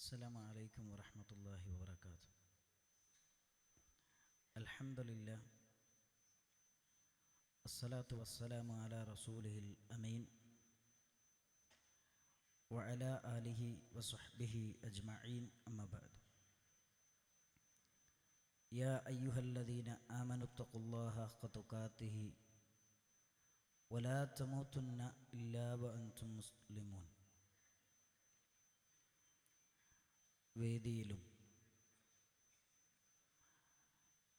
السلام عليكم ورحمة الله وبركاته. الحمد لله. الصلاة والسلام على رسوله الأمين وعلى آله وصحبه أجمعين أما بعد. يا أيها الذين آمنوا اتقوا الله حق تقاته ولا تموتن إلا وأنتم مسلمون. വേദിയിലും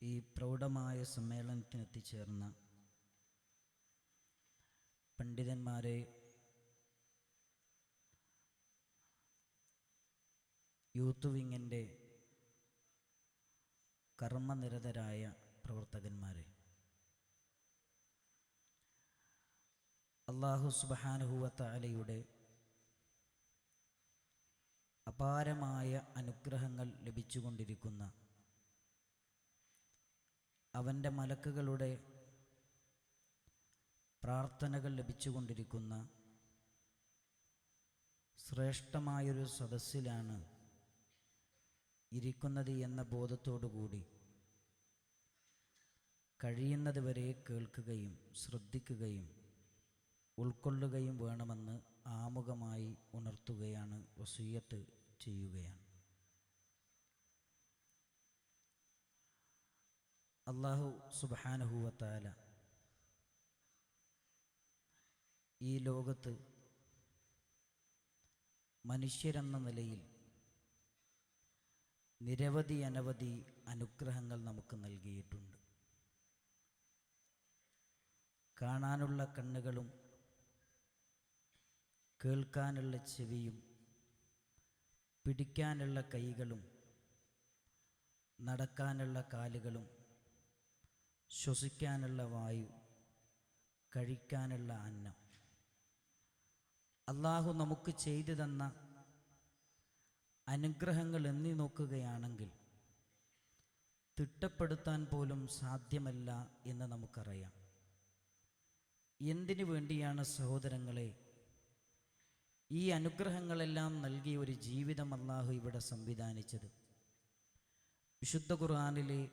ഈ പ്രൗഢമായ സമ്മേളനത്തിന് എത്തിച്ചേർന്ന പണ്ഡിതന്മാരെ യൂത്ത് വിങ്ങിന്റെ കർമ്മനിരതരായ പ്രവർത്തകന്മാരെ. അള്ളാഹു സുബാനുഹുവത്ത അലയുടെ അപാരമായ അനുഗ്രഹങ്ങൾ ലഭിച്ചുകൊണ്ടിരിക്കുന്ന അവന്റെ മലക്കുകളുടെ പ്രാർത്ഥനകൾ ലഭിച്ചുകൊണ്ടിരിക്കുന്ന ശ്രേഷ്ഠമായൊരു സദസ്സിലാണ് ഇരിക്കുന്നത് എന്ന ബോധത്തോടുകൂടി കഴിയുന്നത് വരെ കേൾക്കുകയും ശ്രദ്ധിക്കുകയും ഉൾക്കൊള്ളുകയും വേണമെന്ന് ആമുഖമായി ഉണർത്തുകയാണ് വസൂയത്ത് ചെയ്യുകയാണ്. അള്ളാഹു സുബാനഹുവത്താല ഈ ലോകത്ത് മനുഷ്യരെന്ന നിലയിൽ നിരവധി അനവധി അനുഗ്രഹങ്ങൾ നമുക്ക് നൽകിയിട്ടുണ്ട്. കാണാനുള്ള കണ്ണുകളും കേൾക്കാനുള്ള ചെവിയും പിടിക്കാനുള്ള കൈകളും നടക്കാനുള്ള കാലുകളും ശ്വസിക്കാനുള്ള വായു കഴിക്കാനുള്ള അന്നം. അള്ളാഹു നമുക്ക് ചെയ്തു തന്ന അനുഗ്രഹങ്ങൾ എണ്ണി നോക്കുകയാണെങ്കിൽ തിട്ടപ്പെടുത്താൻ പോലും സാധ്യമല്ല എന്ന് നമുക്കറിയാം. എന്തിനു വേണ്ടിയാണ് സഹോദരങ്ങളെ ഈ അനുഗ്രഹങ്ങളെല്ലാം നൽകിയ ഒരു ജീവിതം അള്ളാഹു ഇവിടെ സംവിധാനിച്ചത്. വിശുദ്ധ ഖുർആാനിലെ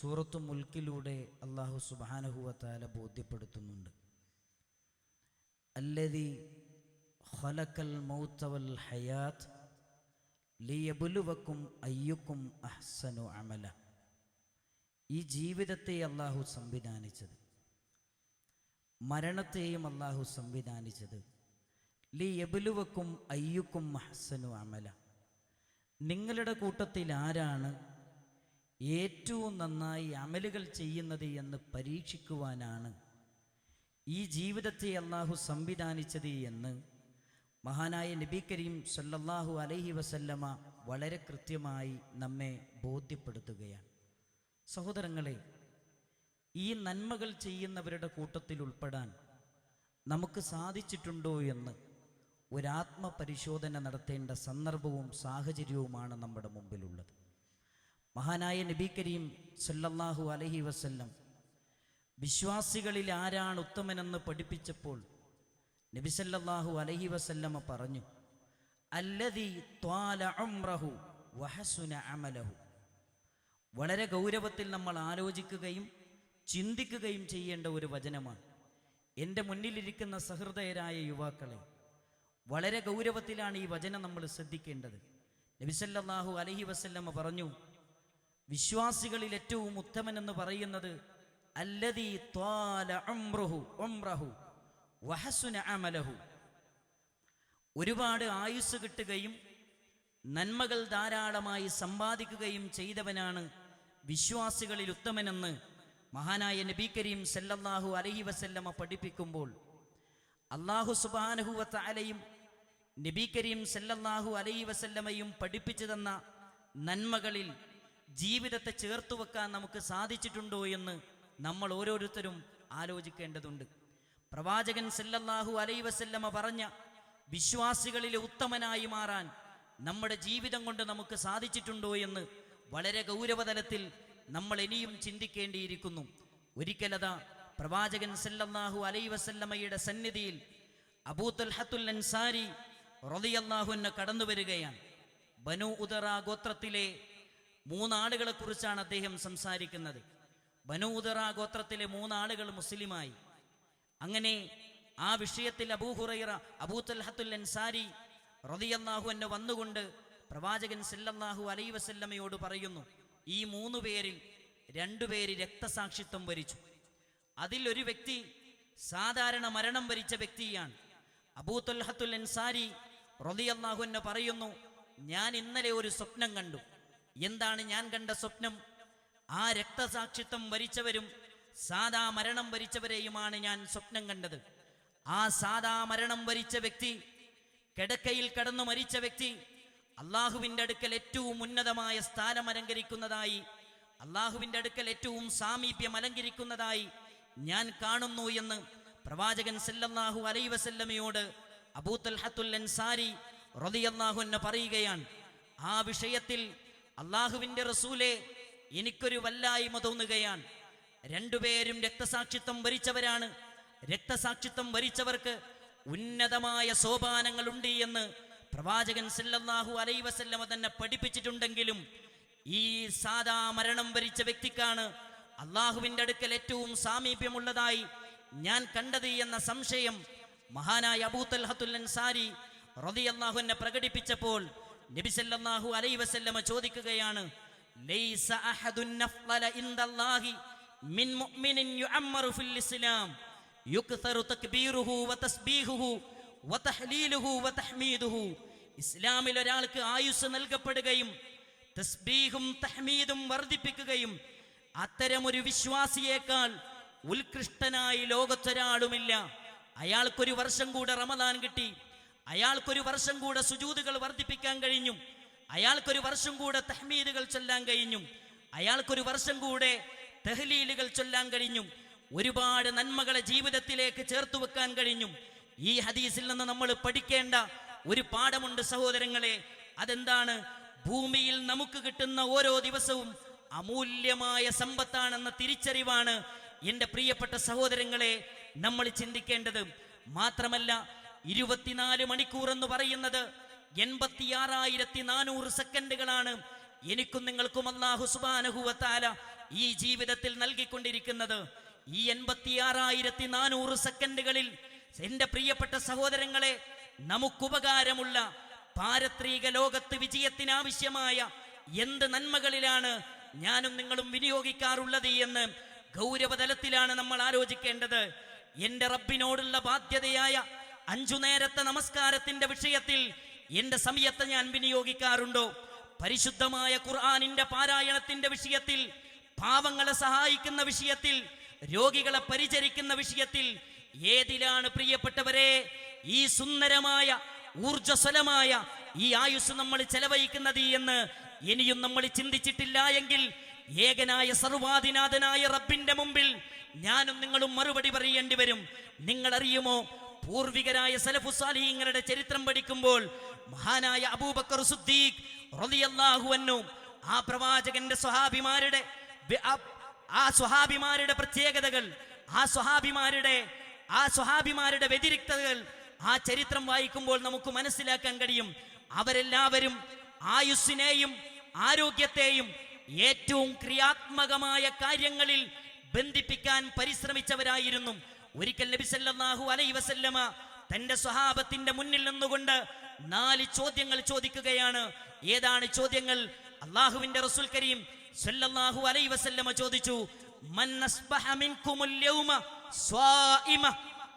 സൂറത്തു മുൽക്കിലൂടെ അള്ളാഹു സുബാനഹുവത്താല ബോധ്യപ്പെടുത്തുന്നുണ്ട്. അല്ലതി ഖലക്കൽ മൗത്തവൽ ഹയാത്ത് ലിയബുലുവക്കും അയ്യുക്കും അഹ്സനു അമല. ഈ ജീവിതത്തെ അള്ളാഹു സംവിധാനിച്ചത്. മരണത്തെയും അള്ളാഹു സംവിധാനിച്ചത്. ലി അയ്യുക്കും മഹസനു അമല. നിങ്ങളുടെ കൂട്ടത്തിൽ ആരാണ് ഏറ്റവും നന്നായി അമലുകൾ ചെയ്യുന്നത് എന്ന് പരീക്ഷിക്കുവാനാണ് ഈ ജീവിതത്തെ അള്ളാഹു സംവിധാനിച്ചത് എന്ന് മഹാനായ നബി കരീം സല്ലല്ലാഹു അലൈഹി വസല്ലമ വളരെ കൃത്യമായി നമ്മെ ബോധ്യപ്പെടുത്തുകയാണ്. സഹോദരങ്ങളെ ഈ നന്മകൾ ചെയ്യുന്നവരുടെ കൂട്ടത്തിൽ ഉൾപ്പെടാൻ നമുക്ക് സാധിച്ചിട്ടുണ്ടോ എന്ന് ഒരാത്മപരിശോധന നടത്തേണ്ട സന്ദർഭവും സാഹചര്യവുമാണ് നമ്മുടെ മുമ്പിലുള്ളത്. മഹാനായ നബി കരീം സല്ലല്ലാഹു അലഹി വസല്ലം വിശ്വാസികളിൽ ആരാണ് ഉത്തമനെന്ന് പഠിപ്പിച്ചപ്പോൾ നബി സല്ലല്ലാഹു അലഹി വസല്ലമ പറഞ്ഞു അല്ലതി ത്വാല ഉംറഹു വഹസുന അമലഹു. വളരെ ഗൗരവത്തിൽ നമ്മൾ ആലോചിക്കുകയും ചിന്തിക്കുകയും ചെയ്യേണ്ട ഒരു വചനമാണ്. എന്റെ മുന്നിലിരിക്കുന്ന സഹൃദയരായ യുവാക്കളെ വളരെ ഗൗരവത്തിലാണ് ഈ വചനം നമ്മൾ ശ്രദ്ധിക്കേണ്ടത്. നബിസല്ലാഹു അലഹി വസല്ലമ്മ പറഞ്ഞു വിശ്വാസികളിൽ ഏറ്റവും ഉത്തമൻ എന്ന് പറയുന്നത് അല്ലതി അമലഹു. ഒരുപാട് ആയുസ് കിട്ടുകയും നന്മകൾ ധാരാളമായി സമ്പാദിക്കുകയും ചെയ്തവനാണ് വിശ്വാസികളിൽ ഉത്തമനെന്ന് മഹാനായ നബി കരീം സല്ലല്ലാഹു അലഹി വസല്ലമ പഠിപ്പിക്കുമ്പോൾ അള്ളാഹു സുബാനഹുവത്ത അലയും നബി കരീം സല്ലല്ലാഹു അലൈഹി വസല്ലമയും പഠിപ്പിച്ചു തന്ന നന്മകളിൽ ജീവിതത്തെ ചേർത്തു വെക്കാൻ നമുക്ക് സാധിച്ചിട്ടുണ്ടോ എന്ന് നമ്മൾ ഓരോരുത്തരും ആലോചിക്കേണ്ടതുണ്ട്. പ്രവാചകൻ സല്ലല്ലാഹു അലൈഹി വസല്ലമ പറഞ്ഞ വിശ്വാസികളിലെ ഉത്തമനായി മാറാൻ നമ്മുടെ ജീവിതം കൊണ്ട് നമുക്ക് സാധിച്ചിട്ടുണ്ടോ എന്ന് വളരെ ഗൗരവതലത്തിൽ നമ്മൾ ഇനിയും ചിന്തിക്കേണ്ടിയിരിക്കുന്നു. ഒരിക്കലതാ പ്രവാചകൻ സല്ലല്ലാഹു അലൈ വസല്ലമയുടെ സന്നിധിയിൽ അബൂത്തൽഹത്തുൽ അൻസാരി റളിയല്ലാഹു അൻഹു കടന്നു വരികയാണ്. ബനു ഉദറ ഗോത്രത്തിലെ മൂന്നാളുകളെ കുറിച്ചാണ് അദ്ദേഹം സംസാരിക്കുന്നത്. ബനു ഉദറ ഗോത്രത്തിലെ മൂന്നാളുകൾ മുസ്ലിമായി. അങ്ങനെ ആ വിഷയത്തിൽ അബൂഹുറൈറ അബൂ തൽഹത്തുൽ അൻസാരി റളിയല്ലാഹു എന്നെ വന്നുകൊണ്ട് പ്രവാചകൻ സല്ലല്ലാഹു അലൈ വസല്ലമയോട് പറയുന്നു ഈ മൂന്ന് പേരിൽ രണ്ടുപേര് രക്തസാക്ഷിത്വം വരിച്ചു. അതിൽ ഒരു വ്യക്തി സാധാരണ മരണം വരിച്ച വ്യക്തിയാണ്. അബൂ തൽഹത്തുൽ അൻസാരി റളിയല്ലാഹു എന്നെ പറയുന്നു ഞാൻ ഇന്നലെ ഒരു സ്വപ്നം കണ്ടു. എന്താണ് ഞാൻ കണ്ട സ്വപ്നം? ആ രക്തസാക്ഷിത്വം വരിച്ചവരും സാദാ മരണം വരിച്ചവരെയുമാണ് ഞാൻ സ്വപ്നം കണ്ടത്. ആ സാദാ മരണം വരിച്ച വ്യക്തി കിടക്കയിൽ കടന്നു മരിച്ച വ്യക്തി അള്ളാഹുവിന്റെ അടുക്കൽ ഏറ്റവും ഉന്നതമായ സ്ഥാനം അലങ്കരിക്കുന്നതായി അള്ളാഹുവിന്റെ അടുക്കൽ ഏറ്റവും സാമീപ്യം അലങ്കരിക്കുന്നതായി ഞാൻ കാണുന്നു എന്ന് പ്രവാചകൻ സല്ലല്ലാഹു അലൈഹി വസല്ലമയോട് അബൂത്തൽഹത്തുൽ അൻസാരി പറയുകയാണ് ആ വിഷയത്തിൽ അള്ളാഹുവിന്റെ റസൂലെ എനിക്കൊരു വല്ലായ്മ തോന്നുകയാണ്. രണ്ടുപേരും രക്തസാക്ഷിത്വം വരിച്ചവരാണ്. രക്തസാക്ഷിത്വം വരിച്ചവർക്ക് ഉന്നതമായ സോപാനങ്ങളുണ്ട് എന്ന് പ്രവാചകൻ സല്ലല്ലാഹു അലൈ വസല്ലമ തന്നെ പഠിപ്പിച്ചിട്ടുണ്ടെങ്കിലും ഈ സാദാ മരണം വരിച്ച വ്യക്തിക്കാണ് അള്ളാഹുവിന്റെ അടുക്കൽ ഏറ്റവും സാമീപ്യമുള്ളതായി ഞാൻ കണ്ടത് എന്ന സംശയം മഹാനായ അബൂത്തൽഹത്തുൽ അൻസാരി റളിയല്ലാഹു എന്നെ പ്രകടിപ്പിച്ചപ്പോൾ നബിസല്ലാഹു അലൈ വസല്ലമ ചോദിക്കുകയാണ് ഇസ്ലാമിൽ ഒരാൾക്ക് ആയുസ് നൽകപ്പെടുകയും തസ്ബീഹും തഹ്മീദും വർദ്ധിപ്പിക്കുകയും അത്തരമൊരു വിശ്വാസിയേക്കാൾ ഉത്കൃഷ്ടനായി ലോകത്തൊരാളുമില്ല. അയാൾക്കൊരു വർഷം കൂടെ റമദാൻ കിട്ടി. അയാൾക്കൊരു വർഷം കൂടെ സുജൂതുകൾ വർദ്ധിപ്പിക്കാൻ കഴിഞ്ഞു. അയാൾക്കൊരു വർഷം കൂടെ തഹ്മീദുകൾ ചൊല്ലാൻ കഴിഞ്ഞു. അയാൾക്കൊരു വർഷം കൂടെ തെഹ്ലീലുകൾ ചൊല്ലാൻ കഴിഞ്ഞു. ഒരുപാട് നന്മകളെ ജീവിതത്തിലേക്ക് ചേർത്ത് വെക്കാൻ കഴിഞ്ഞു. ഈ ഹദീസിൽ നിന്ന് നമ്മൾ പഠിക്കേണ്ട ഒരു പാഠമുണ്ട് സഹോദരങ്ങളെ. അതെന്താണ്? ഭൂമിയിൽ നമുക്ക് കിട്ടുന്ന ഓരോ ദിവസവും അമൂല്യമായ സമ്പത്താണെന്ന തിരിച്ചറിവാണ് എന്റെ പ്രിയപ്പെട്ട സഹോദരങ്ങളെ. നമ്മൾ ചിന്തിക്കേണ്ടത് മാത്രമല്ല ഇരുപത്തിനാല് മണിക്കൂർ എന്ന് പറയുന്നത് എൺപത്തിയാറായിരത്തി നാനൂറ് സെക്കൻഡുകളാണ് എനിക്കും നിങ്ങൾക്കും അള്ളാഹു സുബാനഹുവത്താല ഈ ജീവിതത്തിൽ നൽകിക്കൊണ്ടിരിക്കുന്നത്. ഈ എൺപത്തിയാറായിരത്തി നാനൂറ് സെക്കൻഡുകളിൽ എന്റെ പ്രിയപ്പെട്ട സഹോദരങ്ങളെ നമുക്കുപകാരമുള്ള പാരത്രിക ലോകത്ത് വിജയത്തിനാവശ്യമായ എന്ത് നന്മകളിലാണ് ഞാനും നിങ്ങളും വിനിയോഗിക്കാറുള്ളത് എന്ന് ഗൗരവതലത്തിലാണ് നമ്മൾ ആലോചിക്കേണ്ടത്. എന്റെ റബ്ബിനോടുള്ള ബാധ്യതയായ അഞ്ചു നേരത്തെ നമസ്കാരത്തിന്റെ വിഷയത്തിൽ എന്റെ സമയത്തെ ഞാൻ വിനിയോഗിക്കാറുണ്ടോ? പരിശുദ്ധമായ ഖുർആാനിന്റെ പാരായണത്തിന്റെ വിഷയത്തിൽ പാവങ്ങളെ സഹായിക്കുന്ന വിഷയത്തിൽ രോഗികളെ പരിചരിക്കുന്ന വിഷയത്തിൽ ഏതിലാണ് പ്രിയപ്പെട്ടവരെ? ഈ സുന്ദരമായ ഊർജസ്വലമായ ഈ ആയുസ് നമ്മൾ ചെലവഴിക്കുന്നത് എന്ന് ഇനിയും നമ്മൾ ചിന്തിച്ചിട്ടില്ല എങ്കിൽ ഏകനായ സർവാധിനാഥനായ റബ്ബിന്റെ മുമ്പിൽ ഞാനും നിങ്ങളും മറുപടി പറയേണ്ടി വരും. നിങ്ങൾ അറിയുമോ പൂർവികരായ സലഫുസാലിങ്ങളുടെ ചരിത്രം പഠിക്കുമ്പോൾ മഹാനായ അബൂബക്കർ സുദ്ദീഖ് ആ പ്രവാചകന്റെ സ്വഹാഭിമാരുടെ ആ- സ്വഹാഭിമാരുടെ പ്രത്യേകതകൾ ആ സ്വഹാഭിമാരുടെ ആ സ്വഹാഭിമാരുടെ വ്യതിരിക്തകൾ ആ ചരിത്രം വായിക്കുമ്പോൾ നമുക്ക് മനസ്സിലാക്കാൻ കഴിയും. അവരെല്ലാവരും ആയുസ്സിനെയും ആരോഗ്യത്തെയും ഏറ്റവും ക്രിയാത്മകമായ കാര്യങ്ങളിൽ ബന്ധിപ്പിക്കാൻ പരിശ്രമിച്ചവരായിരുന്നു. ഒരിക്കൽ നബിസല്ലാഹു അലൈ വസല്ലമ തന്റെ സ്വഹാബത്തിന്റെ മുന്നിൽ നിന്നുകൊണ്ട് നാല് ചോദ്യങ്ങൾ ചോദിക്കുകയാണ്. ഏതാണ് ചോദ്യങ്ങൾ? അള്ളാഹുവിന്റെ റസുൽ കരീം സല്ലല്ലാഹു അലൈ വസല്ലമ ചോദിച്ചു മൻ അസ്ബഹ യൗമ സ്വാഇമ?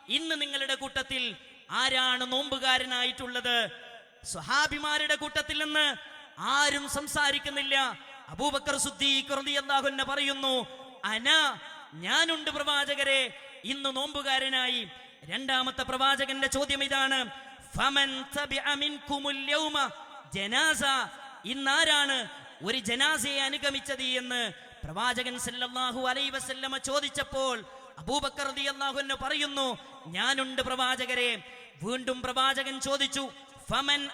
ഇന്ന് നിങ്ങളുടെ കൂട്ടത്തിൽ ആരാണ് നോമ്പുകാരനായിട്ടുള്ളത്? സ്വഹാബിമാരുടെ കൂട്ടത്തിൽ നിന്ന് ആരും സംസാരിക്കുന്നില്ല. അബൂബക്കർ പറയുന്നു അന ഞാനുണ്ട് പ്രവാചകരെ. ഇന്ന് നോമ്പുകാരനായി. രണ്ടാമത്തെ പ്രവാചകന്റെ ചോദ്യം ഇതാണ് ജനാസ ഇന്നാരാണ് ഒരു ജനാസയെ അനുഗമിച്ചത്? എന്ന് പ്രവാചകൻ സല്ലല്ലാഹു അലൈഹി വസല്ലമ ചോദിച്ചപ്പോൾ അബൂബക്കർ റളിയല്ലാഹു അൻഹു പറയുന്നു ഞാനുണ്ട് പ്രവാചകരെ. വീണ്ടും പ്രവാചകൻ ചോദിച്ചു ഫമൻ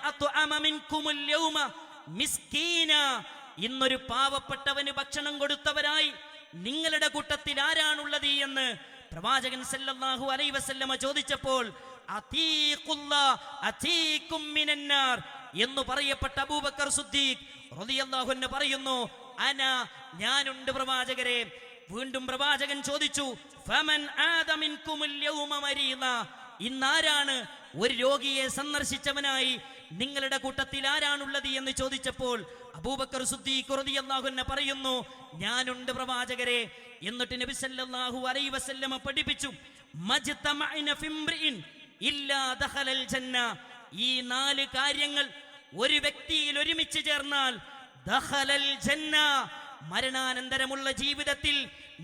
മിൻകുമുൽ യൗമ? മിസ്കീന. ഇന്നൊരു പാവപ്പെട്ടവന് ഭക്ഷണം കൊടുത്തവരായി നിങ്ങളുടെ കൂട്ടത്തിൽ ആരാണുള്ളത് എന്ന് പ്രവാചകൻ സല്ലല്ലാഹു അലൈ വസല്ലമ ചോദിച്ചപ്പോൾ എന്ന് പറയപ്പെട്ട അബൂബക്കർ സുദ്ദീഖ് റളിയല്ലാഹുവിന് പറയുന്നു അന ഞാനുണ്ട് പ്രവാചകരെ. വീണ്ടും പ്രവാചകൻ ചോദിച്ചു ഫമൻ യൗമ ഇന്നാരാണ് ഒരു രോഗിയെ സന്ദർശിച്ചവനായി നിങ്ങളുടെ കൂട്ടത്തിൽ ആരാണുള്ളത് എന്ന് ചോദിച്ചപ്പോൾ അബൂബക്കർ സുദ്ദീഖ് റളിയല്ലാഹു അൻഹു പറയുന്നു ഞാനുണ്ട് പ്രവാചകരെ. എന്നിട്ട് നബി സല്ലല്ലാഹു അലൈഹി വസല്ലമ പഠിപ്പിച്ചു മജ്തമഇന ഫിംറിഇൻ ഇല്ലാ ദഖലൽ ജന്ന. ഈ നാല് കാര്യങ്ങൾ ഒരു വ്യക്തിയിൽ ഒരുമിച്ച് ചേർന്നാൽ ദഖലൽ ജന്ന മരണാനന്തരമുള്ള ജീവിതത്തിൽ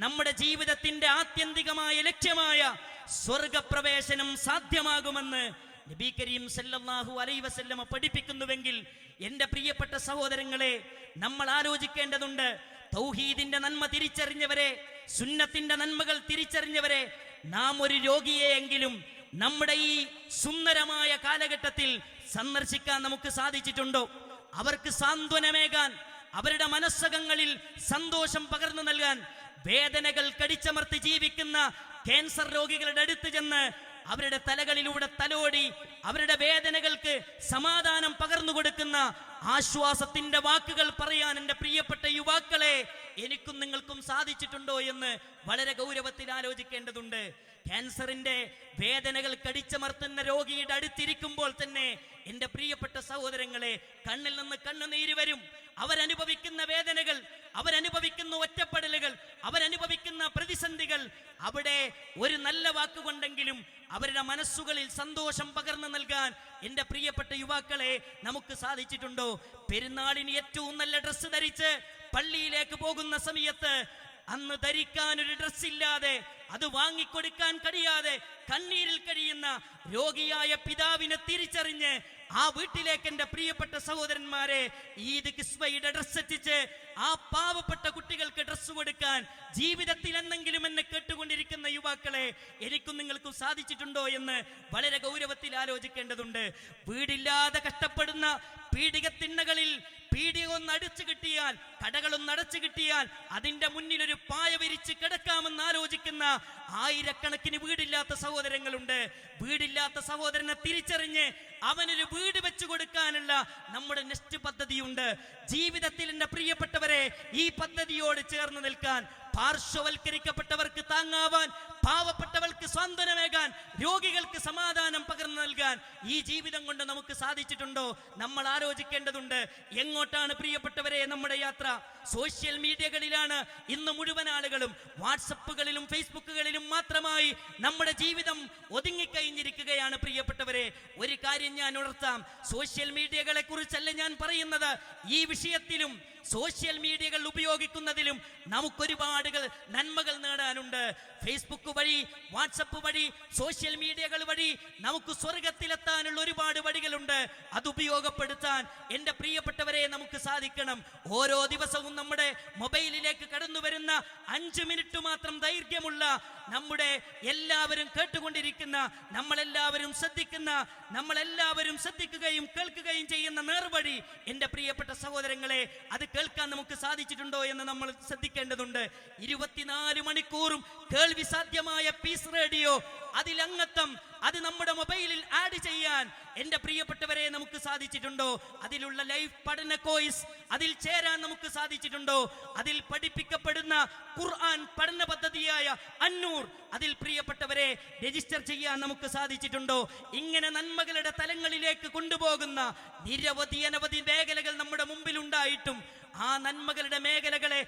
നമ്മുടെ ജീവിതത്തിന്റെ ആത്യന്തികമായ ലക്ഷ്യമായ സ്വർഗപ്രവേശനം സാധ്യമാകുമെന്ന് നബി കരീം സല്ലല്ലാഹു അലൈഹി വസല്ലമ പഠിപ്പിക്കുന്നുവെങ്കിൽ എന്റെ പ്രിയപ്പെട്ട സഹോദരങ്ങളെ നമ്മൾ ആലോചിക്കേണ്ടതുണ്ട് തൗഹീദിന്റെ നന്മ തിരിച്ചറിഞ്ഞവരെ സുന്നത്തിന്റെ നന്മകൾ തിരിച്ചറിഞ്ഞവരെ നാം ഒരു രോഗിയെയെങ്കിലും നമ്മുടെ ഈ സുന്ദരമായ കാലഘട്ടത്തിൽ സന്ദർശിക്കാൻ നമുക്ക് സാധിച്ചിട്ടുണ്ടോ? അവർക്ക് സാന്ത്വനമേകാൻ അവരുടെ മനസ്സകങ്ങളിൽ സന്തോഷം പകർന്നു നൽകാൻ വേദനകൾ കടിച്ചമർത്തി ജീവിക്കുന്ന ക്യാൻസർ രോഗികളുടെ അടുത്ത് ചെന്ന് അവരുടെ തലകളിലൂടെ തലോടി അവരുടെ വേദനകൾക്ക് സമാധാനം പകർന്നു കൊടുക്കുന്ന ആശ്വാസത്തിന്റെ വാക്കുകൾ പറയാൻ എന്റെ പ്രിയപ്പെട്ട യുവാക്കളെ എനിക്കും നിങ്ങൾക്കും സാധിച്ചിട്ടുണ്ടോ എന്ന് വളരെ ഗൗരവത്തിൽ ആലോചിക്കേണ്ടതുണ്ട്. ക്യാൻസറിന്റെ വേദനകൾ കടിച്ചമർത്തുന്ന രോഗിയുടെ അടുത്തിരിക്കുമ്പോൾ തന്നെ എന്റെ പ്രിയപ്പെട്ട സഹോദരങ്ങളെ കണ്ണിൽ നിന്ന് കണ്ണുനീര് വരും. അവരനുഭവിക്കുന്ന വേദനകൾ അവരനുഭവിക്കുന്ന ഒറ്റപ്പെടലുകൾ അവരനുഭവിക്കുന്ന പ്രതിസന്ധികൾ അവിടെ ഒരു നല്ല വാക്കുകൊണ്ടെങ്കിലും അവരുടെ മനസ്സുകളിൽ സന്തോഷം പകർന്നു നൽകാൻ എന്റെ പ്രിയപ്പെട്ട യുവാക്കളെ നമുക്ക് സാധിച്ചിട്ടുണ്ടോ? പെരുന്നാളിന് ഏറ്റവും നല്ല ഡ്രസ്സ് ധരിച്ച് പള്ളിയിലേക്ക് പോകുന്ന സമയത്ത് അന്ന് ധരിക്കാൻ ഒരു ഡ്രസ് ഇല്ലാതെ അത് വാങ്ങിക്കൊടുക്കാൻ കഴിയാതെ കണ്ണീരിൽ കഴിയുന്ന രോഗിയായ പിതാവിനെ തിരിച്ചറിഞ്ഞ് ആ വീട്ടിലേക്ക് എന്റെ പ്രിയപ്പെട്ട സഹോദരന്മാരെ ഈദ് കിസ്വയുടെ ഡ്രസ് എത്തിച്ച് ആ പാവപ്പെട്ട കുട്ടികൾക്ക് ഡ്രസ്സ് കൊടുക്കാൻ ജീവിതത്തിൽ എന്നെങ്കിലും എന്നെ കേട്ടുകൊണ്ടിരിക്കുന്ന യുവാക്കളെ എനിക്കും നിങ്ങൾക്കും സാധിച്ചിട്ടുണ്ടോ എന്ന് വളരെ ഗൗരവത്തിൽ ആലോചിക്കേണ്ടതുണ്ട്. വീടില്ലാതെ കഷ്ടപ്പെടുന്ന പീഡികത്തിണ്ണകളിൽ പീഡിക അടിച്ചു കിട്ടിയാൽ കടകളൊന്ന് അടച്ചു കിട്ടിയാൽ അതിന്റെ മുന്നിൽ ഒരു പായ വിരിച്ച് കിടക്കാമെന്ന് ആലോചിക്കുന്ന ആയിരക്കണക്കിന് വീടില്ലാത്ത സഹോദരങ്ങളുണ്ട്. വീടില്ലാത്ത സഹോദരനെ തിരിച്ചറിഞ്ഞ് അവനൊരു വീട് വെച്ചു കൊടുക്കാനുള്ള നമ്മുടെ നെക്സ്റ്റ് പദ്ധതിയുണ്ട്. ജീവിതത്തിൽ എന്റെ പ്രിയപ്പെട്ടവരെ ഈ പദ്ധതിയോട് ചേർന്ന് നിൽക്കാൻ പാർശ്വവൽക്കരിക്കപ്പെട്ടവർക്ക് താങ്ങാവാൻ പാവപ്പെട്ടവർക്ക് സ്വാന്തനമേകാൻ രോഗികൾക്ക് സമാധാനം പകർന്നു നൽകാൻ ഈ ജീവിതം കൊണ്ട് നമുക്ക് സാധിച്ചിട്ടുണ്ടോ? നമ്മൾ ആലോചിക്കേണ്ടതുണ്ട്. എങ്ങോട്ടാണ് പ്രിയപ്പെട്ടവരെ നമ്മുടെ യാത്ര? സോഷ്യൽ മീഡിയകളിലാണ് ഇന്ന് മുഴുവൻ ആളുകളും. വാട്സപ്പുകളിലും ഫേസ്ബുക്കുകളിലും മാത്രമായി നമ്മുടെ ജീവിതം ഒതുങ്ങിക്കഴിഞ്ഞിരിക്കുകയാണ് പ്രിയപ്പെട്ടവരെ. ഒരു കാര്യം ഞാൻ ഉണർത്താം. സോഷ്യൽ മീഡിയകളെ കുറിച്ചല്ല ഞാൻ പറയുന്നത്. ഈ വിഷയത്തിലും സോഷ്യൽ മീഡിയകൾ ഉപയോഗിക്കുന്നതിലും നമുക്കൊരുപാട് നന്മകൾ നേടാനുണ്ട്. ഫേസ്ബുക്ക് വഴി വാട്സപ്പ് വഴി സോഷ്യൽ മീഡിയകൾ വഴി നമുക്ക് സ്വർഗത്തിലെത്താനുള്ള ഒരുപാട് വഴികളുണ്ട്. അത് ഉപയോഗപ്പെടുത്താൻ എന്റെ പ്രിയപ്പെട്ടവരെ നമുക്ക് സാധിക്കണം. ഓരോ ദിവസവും നമ്മുടെ മൊബൈലിലേക്ക് കടന്നു വരുന്ന അഞ്ച് മിനിറ്റ് മാത്രം ദൈർഘ്യമുള്ള നമ്മുടെ എല്ലാവരും കേട്ടുകൊണ്ടിരിക്കുന്ന നമ്മളെല്ലാവരും ശ്രദ്ധിക്കുന്ന നമ്മളെല്ലാവരും ശ്രദ്ധിക്കുകയും കേൾക്കുകയും ചെയ്യുന്ന നേർവഴി എന്റെ പ്രിയപ്പെട്ട സഹോദരങ്ങളെ അത് കേൾക്കാൻ നമുക്ക് സാധിച്ചിട്ടുണ്ടോ എന്ന് നമ്മൾ ശ്രദ്ധിക്കേണ്ടതുണ്ട്. ഇരുപത്തിനാല് മണിക്കൂറും കേൾവി സാധ്യമായ പീസ് റേഡിയോ അതിലംഗത്വം അത് നമ്മുടെ മൊബൈലിൽ ആഡ് ചെയ്യാൻ എന്റെ പ്രിയപ്പെട്ടവരെ നമുക്ക് സാധിച്ചിട്ടുണ്ടോ? അതിലുള്ള ലൈഫ് പഠന കോഴ്സ് അതിൽ ചേരാൻ നമുക്ക് സാധിച്ചിട്ടുണ്ടോ? അതിൽ പഠിപ്പിക്കപ്പെടുന്ന ഖുർആൻ പഠന പദ്ധതിയായ അന്നൂർ അതിൽ പ്രിയപ്പെട്ടവരെ രജിസ്റ്റർ ചെയ്യാൻ നമുക്ക് സാധിച്ചിട്ടുണ്ടോ? ഇങ്ങനെ നന്മകളുടെ തലങ്ങളിലേക്ക് കൊണ്ടുപോകുന്ന നിരവധി അനവധി മേഖലകൾ നമ്മുടെ മുമ്പിൽ ഉണ്ടായിട്ടും ആ നന്മകളുടെ മേഖലകളെ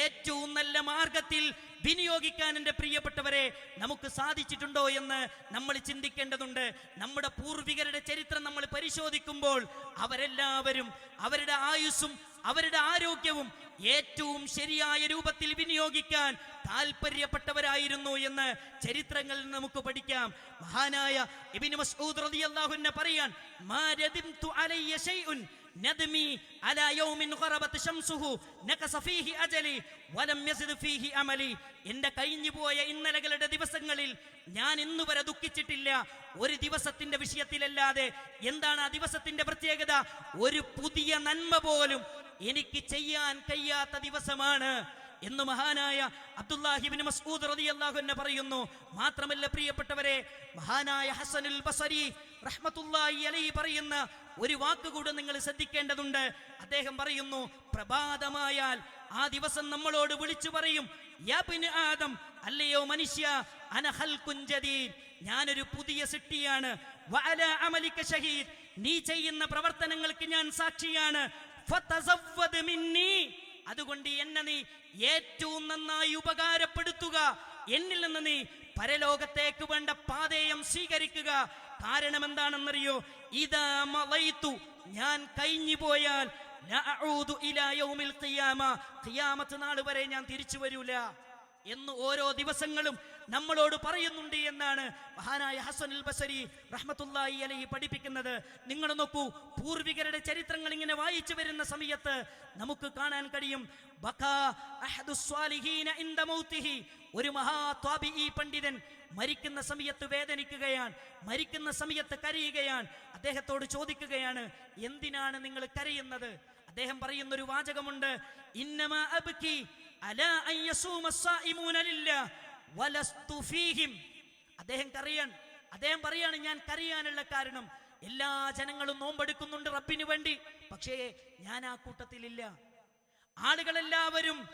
ഏറ്റവും നല്ല മാർഗത്തിൽ വിനിയോഗിക്കാൻ എന്റെ പ്രിയപ്പെട്ടവരെ നമുക്ക് സാധിച്ചിട്ടുണ്ടോ എന്ന് നമ്മൾ ചിന്തിക്കേണ്ടതുണ്ട്. നമ്മുടെ പൂർവികരുടെ ചരിത്രം നമ്മൾ പരിശോധിക്കുമ്പോൾ അവരെല്ലാവരും അവരുടെ ആയുസ്സും അവരുടെ ആരോഗ്യവും ഏറ്റവും ശരിയായ രൂപത്തിൽ വിനിയോഗിക്കാൻ താല്പര്യപ്പെട്ടവരായിരുന്നു എന്ന് ചരിത്രങ്ങളിൽ നമുക്ക് പഠിക്കാം. മഹാനായ ഇബ്നു മസ്ഊദ് റളിയല്ലാഹു അൻഹു പറയാൻ മാ രദിംതു അലയ്യ ശൈഉൻ ندمي على يوم غربت شمسه نقص فيه أجلي ولم يزد فيه أملي എന്റെ കഴിഞ്ഞുപോയ ഇന്നലകളുടെ ദിവസങ്ങളിൽ ഞാൻ ഇന്നു വരെ ദുഃഖിച്ചിട്ടില്ല ഒരു ദിവസത്തിന്റെ വിഷയത്തിലല്ലാതെ എന്താണ് ആ ദിവസത്തിന്റെ പ്രത്യേകത ഒരു പുതിയ നന്മ പോലും എനിക്ക് ചെയ്യാൻ കഴിയാത്ത ദിവസമാണ് എന്ന് മഹാനായ അബ്ദുല്ലാഹിബിൻ മസ്ഊദ് റളിയല്ലാഹു അൻഹു പറയുന്നു മാത്രമല്ല പ്രിയപ്പെട്ടവരെ മഹാനായ ഹസനുൽ ബസരി റഹ്മത്തുള്ളാഹി അലൈഹി പറയുന്ന ഒരു വാക്കുകൂടെ നിങ്ങൾ ശ്രദ്ധിക്കേണ്ടതുണ്ട്. അദ്ദേഹം പറയുന്നു പ്രഭാതമായാൽ ആ ദിവസം നമ്മളോട് വിളിച്ചു പറയും ആദം അല്ലയോ മനുഷ്യ ഞാനൊരു പുതിയ സിട്ടിയാണ് ഷഹീദ് നീ ചെയ്യുന്ന പ്രവർത്തനങ്ങൾക്ക് ഞാൻ സാക്ഷിയാണ് അതുകൊണ്ട് എന്നെ നീ ഏറ്റവും നന്നായി ഉപകാരപ്പെടുത്തുക. എന്നിൽ നിന്ന് നീ പരലോകത്തേക്ക് വേണ്ട പാതേയം സ്വീകരിക്കുക. കാരണം എന്താണെന്നറിയോ? ഇതാ ഞാൻ കഴിഞ്ഞു പോയാൽ നാൾ വരെ ഞാൻ തിരിച്ചു വരൂല എന്ന് ഓരോ ദിവസങ്ങളും നമ്മളോട് പറയുന്നുണ്ട് എന്നാണ് മഹാനായ ഹസൻ അൽ ബസരി റഹ്മത്തുള്ളാഹി അലഹി പഠിപ്പിക്കുന്നത്. നിങ്ങൾ നോക്കൂ പൂർവികരുടെ ചരിത്രങ്ങൾ ഇങ്ങനെ വായിച്ചു വരുന്ന സമയത്ത് നമുക്ക് കാണാൻ കഴിയും ഒരു മഹാ പണ്ഡിതൻ മരിക്കുന്ന സമയത്ത് വേദനിക്കുകയാണ് മരിക്കുന്ന സമയത്ത് കരയുകയാണ്. അദ്ദേഹത്തോട് ചോദിക്കുകയാണ് എന്തിനാണ് നിങ്ങൾ കരയുന്നത്? അദ്ദേഹം പറയുന്ന ഒരു വാചകമുണ്ട് ഇന്നമ അബ്കി അലാ വലസ്തു ഫീഹിം. അദ്ദേഹം കരയാൻ അദ്ദേഹം പറയാണ് ഞാൻ കരയാനുള്ള കാരണം എല്ലാ ജനങ്ങളും നോമ്പെടുക്കുന്നുണ്ട് റബ്ബിന് വേണ്ടി. പക്ഷേ ഞാൻ ആ കൂട്ടത്തിലില്ല. ആളുകളെല്ലാവരും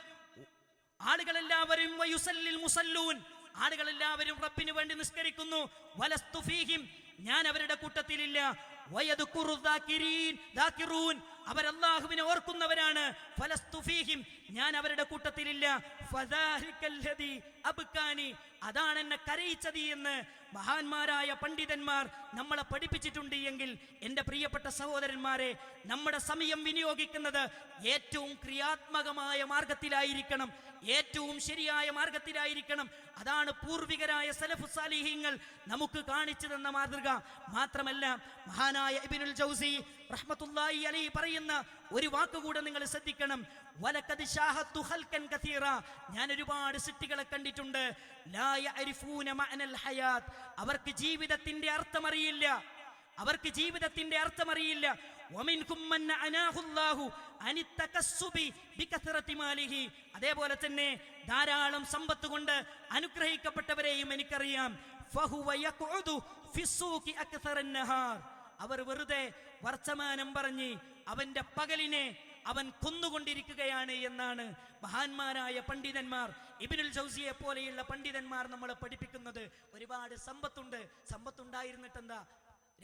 ആളുകളെല്ലാവരും മുസല്ലൂൻ. ആളുകളെല്ലാവരും റബ്ബിന് വേണ്ടി നിസ്കരിക്കുന്നു. വലസ്തുഫീഹിം ഞാൻ അവരുടെ കൂട്ടത്തിലില്ല. അവർ അല്ലാഹുവിനെ ഓർക്കുന്നവരാണ്. ഫലസ്തുഫീഹിം ഞാൻ അവരുടെ കൂട്ടത്തിലില്ല. അതാണ് എന്നെ കരയിച്ചത് എന്ന് മഹാന്മാരായ പണ്ഡിതന്മാർ നമ്മളെ പഠിപ്പിച്ചിട്ടുണ്ട് എങ്കിൽ എന്റെ പ്രിയപ്പെട്ട സഹോദരന്മാരെ നമ്മുടെ സമയം വിനിയോഗിക്കുന്നത് ഏറ്റവും ക്രിയാത്മകമായ മാർഗത്തിലായിരിക്കണം. ഏറ്റവും ശരിയായ മാർഗത്തിലായിരിക്കണം. അതാണ് പൂർവികരായ സലഫു സാലിഹ്യങ്ങൾ നമുക്ക് കാണിച്ചു തന്ന മാതൃക. മാത്രമല്ല മഹാനായ ഇബിനുൽ ജൗസി റഹ്മത്തുള്ളാഹി അലൈഹി പറയുന്ന ഒരു വാക്ക് വാക്കുകൂടെ നിങ്ങൾ ശ്രദ്ധിക്കണം. വലക്കത് ഷാഹത്തു ഹൽക്കൻ കഥീറ ഞാൻ ഒരുപാട് സിട്ടികളെ കണ്ടിട്ടുണ്ട്. ലായ അരിഫൂന മഅനൽ ഹയാത്ത്. അവർക്ക് ജീവിതത്തിന്റെ അർത്ഥം അറിയില്ല. അവർക്ക് ജീവിതത്തിന്റെ അർത്ഥം അറിയില്ല. വമിൻകും മൻ അനാഹുല്ലാഹു അനി തകസ്സുബി ബികഥറത്തി മാലിഹി. അതേപോലെ തന്നെ ധാരാളം സമ്പത്ത് കൊണ്ട് അനുഗ്രഹിക്കപ്പെട്ടവരെയും എനിക്കറിയാം. അവർ വെറുതെ വർത്തമാനം പറഞ്ഞ് അവന്റെ പകലിനെ അവൻ കൊന്നുകൊണ്ടിരിക്കുകയാണ് എന്നാണ് മഹാന്മാരായ പണ്ഡിതന്മാർ ഇബിനുൽ ജൗസിയെ പോലെയുള്ള പണ്ഡിതന്മാർ നമ്മളെ പഠിപ്പിക്കുന്നത്. ഒരുപാട് സമ്പത്തുണ്ട്. സമ്പത്തുണ്ടായിരുന്നിട്ടെന്താ?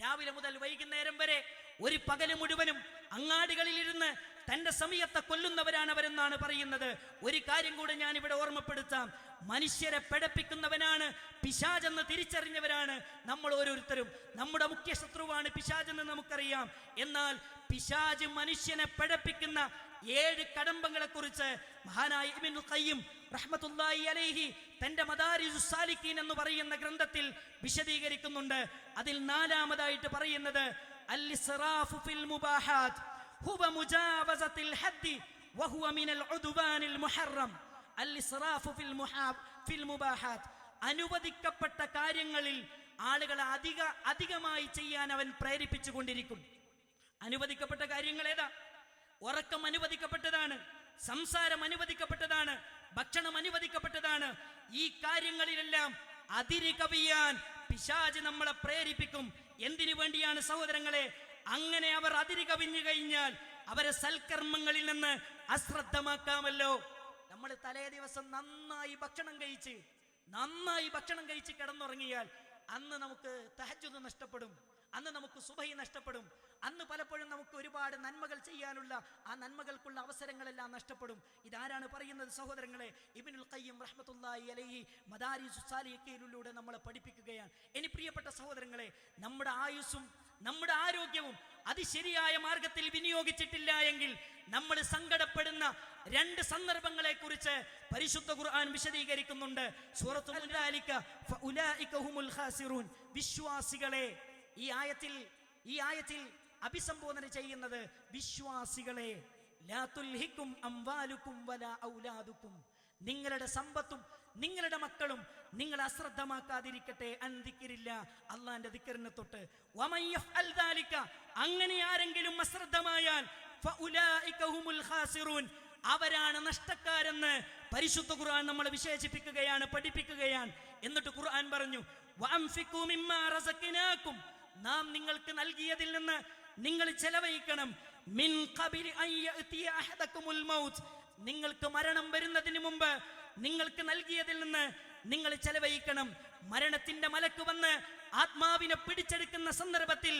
രാവിലെ മുതൽ വൈകുന്നേരം വരെ ഒരു പകൽ മുഴുവനും അങ്ങാടികളിലിരുന്ന് തന്റെ സമയത്തെ കൊല്ലുന്നവരാണ് അവരെന്നാണ് പറയുന്നത്. ഒരു കാര്യം കൂടെ ഞാൻ ഇവിടെ ഓർമ്മപ്പെടുത്താം. മനുഷ്യരെ പിഴപ്പിക്കുന്നവനാണ് പിശാജെന്ന് തിരിച്ചറിഞ്ഞവരാണ് നമ്മൾ ഓരോരുത്തരും. നമ്മുടെ മുഖ്യ ശത്രുവാണ് പിശാജെന്ന് നമുക്കറിയാം. എന്നാൽ പിശാജ് മനുഷ്യനെ പിഴപ്പിക്കുന്ന ഏഴ് കടമ്പങ്ങളെ കുറിച്ച് മഹാനായ ഇബ്നുൽ ഖയ്യിം റഹ്മത്തുള്ളാഹി അലൈഹി തന്റെ മദാരിസാലിക്കീൻ എന്ന് പറയുന്ന ഗ്രന്ഥത്തിൽ വിശദീകരിക്കുന്നുണ്ട്. അതിൽ നാലാമതായിട്ട് പറയുന്നത് അൽ ഫിൽ മുബാഹാത്ത്. ഹുവ مجاوزة ഹദ്ദി വഹുവ മിനൽ العدوان മുഹറം. അൽ في ഫിൽ في മുബാഹാത്ത്. അനുവദിക്കപ്പെട്ട കാര്യങ്ങളിൽ ആളുകളെ അധിക അധികമായി ചെയ്യാൻ അവൻ പ്രേരിപ്പിച്ചു കൊണ്ടിരിക്കും. അനുവദിക്കപ്പെട്ട കാര്യങ്ങൾ ഏതാ? ഉറക്കം അനുവദിക്കപ്പെട്ടതാണ് സംസാരം അനുവദിക്കപ്പെട്ടതാണ് ഭക്ഷണം അനുവദിക്കപ്പെട്ടതാണ്. ഈ കാര്യങ്ങളിലെല്ലാം അതിര് കവിയാൻ പിശാജ് നമ്മളെ പ്രേരിപ്പിക്കും. എന്തിനു വേണ്ടിയാണ് സഹോദരങ്ങളെ അങ്ങനെ അവർ അതിരി കവിഞ്ഞു കഴിഞ്ഞാൽ അവരെ സൽക്കർമ്മങ്ങളിൽ നിന്ന് അശ്രദ്ധമാക്കാമല്ലോ. നമ്മൾ തലേ ദിവസം നന്നായി ഭക്ഷണം കഴിച്ച് നന്നായി ഭക്ഷണം കഴിച്ച് കിടന്നുറങ്ങിയാൽ അന്ന് നമുക്ക് തഹജുദ് നഷ്ടപ്പെടും അന്ന് നമുക്ക് സുബഹി നഷ്ടപ്പെടും അന്ന് പലപ്പോഴും നമുക്ക് ഒരുപാട് നന്മകൾ ചെയ്യാനുള്ള ആ നന്മകൾക്കുള്ള അവസരങ്ങളെല്ലാം നഷ്ടപ്പെടും. ഇതാരാണ് പറയുന്നത് സഹോദരങ്ങളെ? ഇബിനുൽ ഖയ്യിം റഹ്മത്തുള്ളാഹി അലൈഹി മദാരി സുസാലിയക്കയിലൂടെ നമ്മളെ പഠിപ്പിക്കുകയാണ്. ഇനി പ്രിയപ്പെട്ട സഹോദരങ്ങളെ നമ്മുടെ ആയുസ്സും നമ്മുടെ ആരോഗ്യവും അത് ശരിയായ മാർഗത്തിൽ വിനിയോഗിച്ചിട്ടില്ല എങ്കിൽ നമ്മൾ സങ്കടപ്പെടുന്ന രണ്ട് സന്ദർഭങ്ങളെ കുറിച്ച് പരിശുദ്ധ ഖുർആൻ വിശദീകരിക്കുന്നുണ്ട്. സൂറത്തുൽ വിശ്വാസികളെ ഈ ആയത്തിൽ ഈ ആയത്തിൽ അഭിസംബോധന ചെയ്യുന്നത് വിശ്വാസികളെ നിങ്ങളുടെ സമ്പത്തും നിങ്ങളുടെ മക്കളും നിങ്ങൾ അശ്രദ്ധമാക്കാതിരിക്കട്ടെ അന്തിക്കിരില്ല. അള്ളാന്റെ ദിക്കറിനെ തൊട്ട്. അങ്ങനെ ആരെങ്കിലും അശ്രദ്ധമായാൽ അവരാണ് നഷ്ടക്കാരെന്ന് പരിശുദ്ധ ഖുർആൻ നമ്മളെ വിശേഷിപ്പിക്കുകയാണ് പഠിപ്പിക്കുകയാണ്. എന്നിട്ട് ഖുർആൻ പറഞ്ഞു നാം നിങ്ങൾക്ക് നൽകിയതിൽ നിന്ന് നിങ്ങൾ ചെലവഴിക്കണം. മിൻ നിങ്ങൾക്ക് മരണം വരുന്നതിന് മുമ്പ് നിങ്ങൾക്ക് നൽകിയതിൽ നിന്ന് നിങ്ങൾ ചെലവഴിക്കണം. മരണത്തിന്റെ മലക്ക് വന്ന് ആത്മാവിനെ പിടിച്ചെടുക്കുന്ന സന്ദർഭത്തിൽ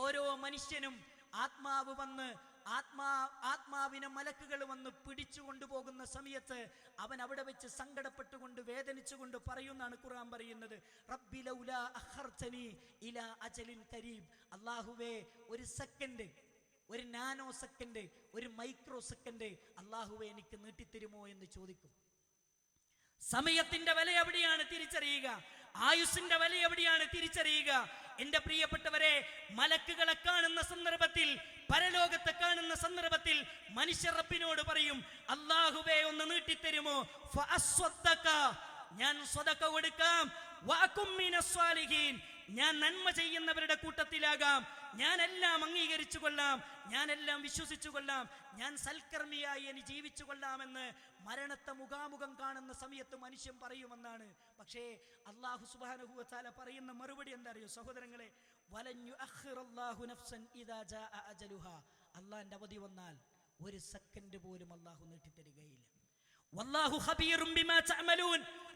ഓരോ മനുഷ്യനും ആത്മാവ് വന്ന് ആത്മാ ആത്മാവിനെ മലക്കുകൾ വന്ന് പിടിച്ചു കൊണ്ടുപോകുന്ന സമയത്ത് അവൻ അവിടെ വെച്ച് സങ്കടപ്പെട്ടുകൊണ്ട് വേദനിച്ചുകൊണ്ട് പറയുന്നാണ് ഖുർആൻ പറയുന്നത്. റബ്ബിലൗല ലൗലാ ഇല ഇലാ അജലിൻ കരീബ്. അള്ളാഹുവേ ഒരു സെക്കൻഡ് ഒരു നാനോ സെക്കൻഡ് ഒരു മൈക്രോ സെക്കൻഡ് അള്ളാഹുവെ എനിക്ക് നീട്ടിത്തരുമോ എന്ന് ചോദിക്കും സമയത്തിന്റെ വില എവിടെയാണ് തിരിച്ചറിയുക ആയുസിന്റെ വില എവിടെയാണ് തിരിച്ചറിയുക എന്റെ പ്രിയപ്പെട്ടവരെ മലക്കുകളെ കാണുന്ന സന്ദർഭത്തിൽ പരലോകത്തെ കാണുന്ന സന്ദർഭത്തിൽ മനുഷ്യ റബ്ബിനോട് പറയും അള്ളാഹുവേ ഒന്ന് നീട്ടിത്തരുമോ. ഞാൻ സ്വതക്ക കൊടുക്കാം. ഞാൻ നന്മ ചെയ്യുന്നവരുടെ കൂട്ടത്തിലാകാം. ഞാനെല്ലാം അംഗീകരിച്ചു കൊള്ളാം ഞാനെല്ലാം വിശ്വസിച്ചു കൊള്ളാം ഞാൻ സൽക്കർമ്മിയായി ഇനി ജീവിച്ചു കൊള്ളാമെന്ന് മരണത്തെ മുഖാമുഖം കാണുന്ന സമയത്ത് മനുഷ്യൻ പറയുമെന്നാണ്. പക്ഷേ അള്ളാഹു സുബാനുഹുല പറയുന്ന മറുപടി എന്താ അറിയോ സഹോദരങ്ങളെ? വലഞ്ഞു അഹ്റല്ലാഹു നഫ്സൻ ഇദാ അജലുഹാ. അള്ളാഹിന്റെ അവധി വന്നാൽ ഒരു സെക്കൻഡ് പോലും അള്ളാഹു നീട്ടിത്തരികയില്ല.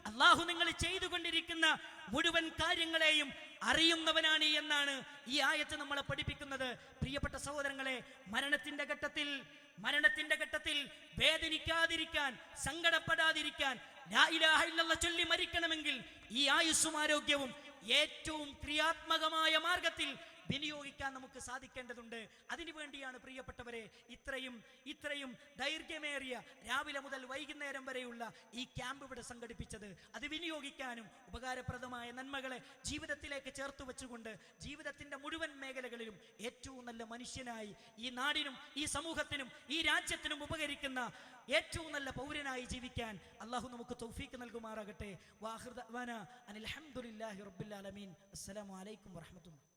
അല്ലാഹു നിങ്ങൾ ചെയ്തുകൊണ്ടിരിക്കുന്ന മുഴുവൻ കാര്യങ്ങളെയും അറിയുന്നവനാണ് എന്നാണ് ഈ ആയത്ത് നമ്മളെ പഠിപ്പിക്കുന്നത്. പ്രിയപ്പെട്ട സഹോദരങ്ങളെ മരണത്തിന്റെ ഘട്ടത്തിൽ മരണത്തിന്റെ ഘട്ടത്തിൽ വേദനിക്കാതിരിക്കാൻ സങ്കടപ്പെടാതിരിക്കാൻ ചൊല്ലി മരിക്കണമെങ്കിൽ ഈ ആയുസ്സും ആരോഗ്യവും ഏറ്റവും ക്രിയാത്മകമായ മാർഗത്തിൽ വിനിയോഗിക്കാൻ നമുക്ക് സാധിക്കേണ്ടതുണ്ട്. അതിനുവേണ്ടിയാണ് പ്രിയപ്പെട്ടവരെ ഇത്രയും ഇത്രയും ദൈർഘ്യമേറിയ രാവിലെ മുതൽ വൈകുന്നേരം വരെയുള്ള ഈ ക്യാമ്പ് ഇവിടെ സംഘടിപ്പിച്ചത്. അത് വിനിയോഗിക്കാനും ഉപകാരപ്രദമായ നന്മകളെ ജീവിതത്തിലേക്ക് ചേർത്ത് വെച്ചുകൊണ്ട് ജീവിതത്തിന്റെ മുഴുവൻ മേഖലകളിലും ഏറ്റവും നല്ല മനുഷ്യനായി ഈ നാടിനും ഈ സമൂഹത്തിനും ഈ രാജ്യത്തിനും ഉപകരിക്കുന്ന ഏറ്റവും നല്ല പൗരനായി ജീവിക്കാൻ അള്ളാഹു നമുക്ക് തൗഫീക്ക് നൽകുമാറാകട്ടെ. വാഹൃദ അനിൽ അലൈക്കും വറഹ്മത്തുള്ളാഹി